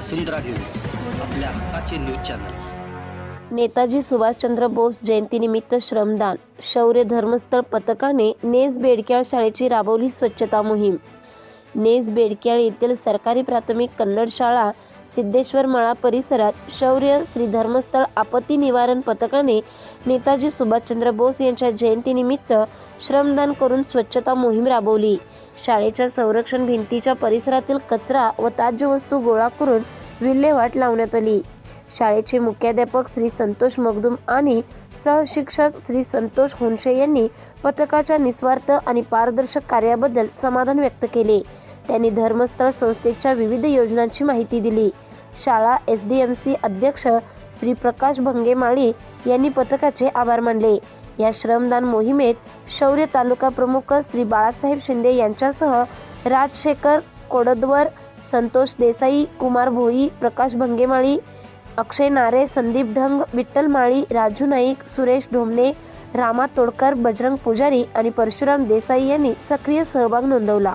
वसुंधरा news आपल्या हक्काचे news channel. Netaji Subhashchandra Bose जयंतीनिमित्त श्रमदान शौर्य धर्मस्थळ पथकाने नेस बेडक्याळ शाळेची राबवली स्वच्छता मोहीम. नेस बेडक्याळ येथील सरकारी प्राथमिक कन्नड शाळा सिद्धेश्वर मळा परिसरात शौर्य श्री धर्मस्थळ आपत्ती निवारण पथकाने नेताजी सुभाषचंद्र बोस यांच्या जयंतीनिमित्त श्रमदान करून स्वच्छता मोहीम राबवली. शाळेच्या संरक्षण भिंतीच्या परिसरातील कचरा व ताज्य वस्तू गोळा करून विल्हेवाट लावण्यात आली. शाळेचे मुख्याध्यापक श्री संतोष मगदुम आणि सहशिक्षक श्री संतोष होनशे यांनी पथकाच्या निस्वार्थ आणि पारदर्शक कार्याबद्दल समाधान व्यक्त केले. त्यांनी धर्मस्थळ संस्थेच्या विविध योजनांची माहिती दिली. शाळा एस डी एम सी अध्यक्ष श्री प्रकाश भंगेमाळी यांनी पथकाचे आभार मानले. या श्रमदान मोहिमेत शौर्य तालुका प्रमुख श्री बाळासाहेब शिंदे यांच्यासह राजशेखर कोडदवर संतोष देसाई कुमार भोई प्रकाश भंगेमाळी अक्षय नारे संदीप ढंग विठ्ठल माळी राजू नाईक सुरेश ढोमणे रामा तोडकर बजरंग पुजारी आणि परशुराम देसाई यांनी सक्रिय सहभाग नोंदवला.